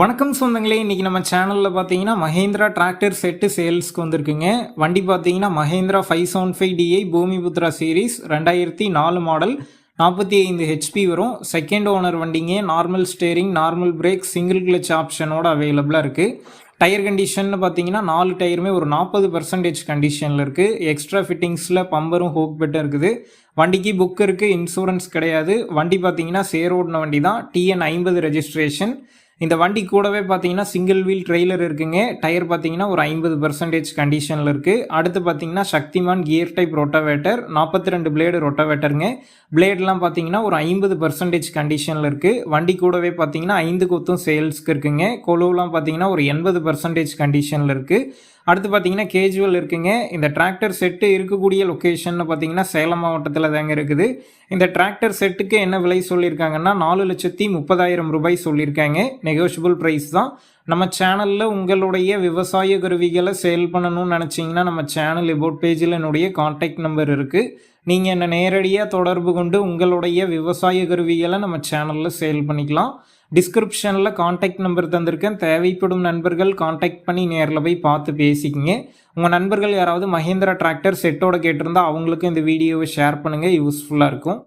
வணக்கம் சொந்தங்களே இன்றைக்கி நம்ம சேனலில் பார்த்தீங்கன்னா மஹேந்திரா டிராக்டர் செட்டு சேல்ஸ்க்கு வந்திருக்குங்க. வண்டி பார்த்தீங்கன்னா Mahindra five seven five DI Bhoomiputra series ரெண்டாயிரத்தி நாலு மாடல் நாற்பத்தி ஐந்து ஹெச்பி வரும். செகண்ட் ஓனர் வண்டிங்க normal steering normal brake single clutch ஆப்ஷனோட அவைலபிளாக இருக்குது டயர் கண்டிஷன் பார்த்தீங்கன்னா நாலு டயருமே ஒரு நாற்பது பர்சன்டேஜ் கண்டிஷனில் இருக்குது எக்ஸ்ட்ரா ஃபிட்டிங்ஸில் பம்பரும் ஹோக் பெட்டும் இருக்குது. வண்டிக்கு புக் இருக்குது இன்சூரன்ஸ் கிடையாது. வண்டி பார்த்தீங்கன்னா சேரோடின வண்டி தான் டிஎன் ஐம்பது ரெஜிஸ்ட்ரேஷன் இந்த வண்டி கூடவே பார்த்தீங்கன்னா சிங்கிள் வீல் ட்ரெய்லர் இருக்குங்க. டயர் பார்த்தீங்கன்னா ஒரு ஐம்பது பர்சன்டேஜ் கண்டிஷனில் இருக்குது அடுத்து பார்த்தீங்கன்னா சக்திமான் கியர் டைப் ரொட்டவேட்டர் நாற்பத்தி ரெண்டு பிளேடு ரொட்டவேட்டருங்க பிளேட்லாம் பார்த்தீங்கன்னா ஒரு ஐம்பது பர்சன்டேஜ் கண்டிஷனில் இருக்குது வண்டி கூடவே பார்த்தீங்கன்னா ஐந்து கொத்தும் சேல்ஸ்க்கு இருக்குங்க. கொலுவெலாம் பார்த்தீங்கன்னா ஒரு எண்பது பர்சன்டேஜ் கண்டிஷனில் இருக்குது அடுத்து பார்த்தீங்கன்னா கேஜுவல் இருக்குங்க. இந்த டிராக்டர் செட்டு இருக்கக்கூடிய லொக்கேஷன் பார்த்தீங்கன்னா சேலம் மாவட்டத்தில் தாங்க இருக்குது. இந்த டிராக்டர் செட்டுக்கு என்ன விலை சொல்லியிருக்காங்கன்னா நாலு லட்சத்தி முப்பதாயிரம் ரூபாய் சொல்லியிருக்காங்க. நெகோஷியபிள் ப்ரைஸ் தான். நம்ம சேனலில் உங்களுடைய விவசாய கருவிகளை சேல் பண்ணணும்னு நினச்சிங்கன்னா நம்ம சேனல் எபோட் பேஜில் என்னுடைய காண்டாக்ட் நம்பர் இருக்குது நீங்கள் என்னை நேரடியாக தொடர்பு கொண்டு உங்களுடைய விவசாய கருவிகளை நம்ம சேனலில் சேல் பண்ணிக்கலாம். டிஸ்கிரிப்ஷனில் காண்டாக்ட் நம்பர் தந்திருக்கேன். தேவைப்படும் நண்பர்கள் காண்டாக்ட் பண்ணி நேரில் போய் பார்த்து பேசிக்கிங்க. உங்கள் நண்பர்கள் யாராவது மஹேந்திரா டிராக்டர் செட்டோட கேட்டிருந்தா அவங்களுக்கும் இந்த வீடியோவை ஷேர் பண்ணுங்கள் யூஸ்ஃபுல்லாக இருக்கும்.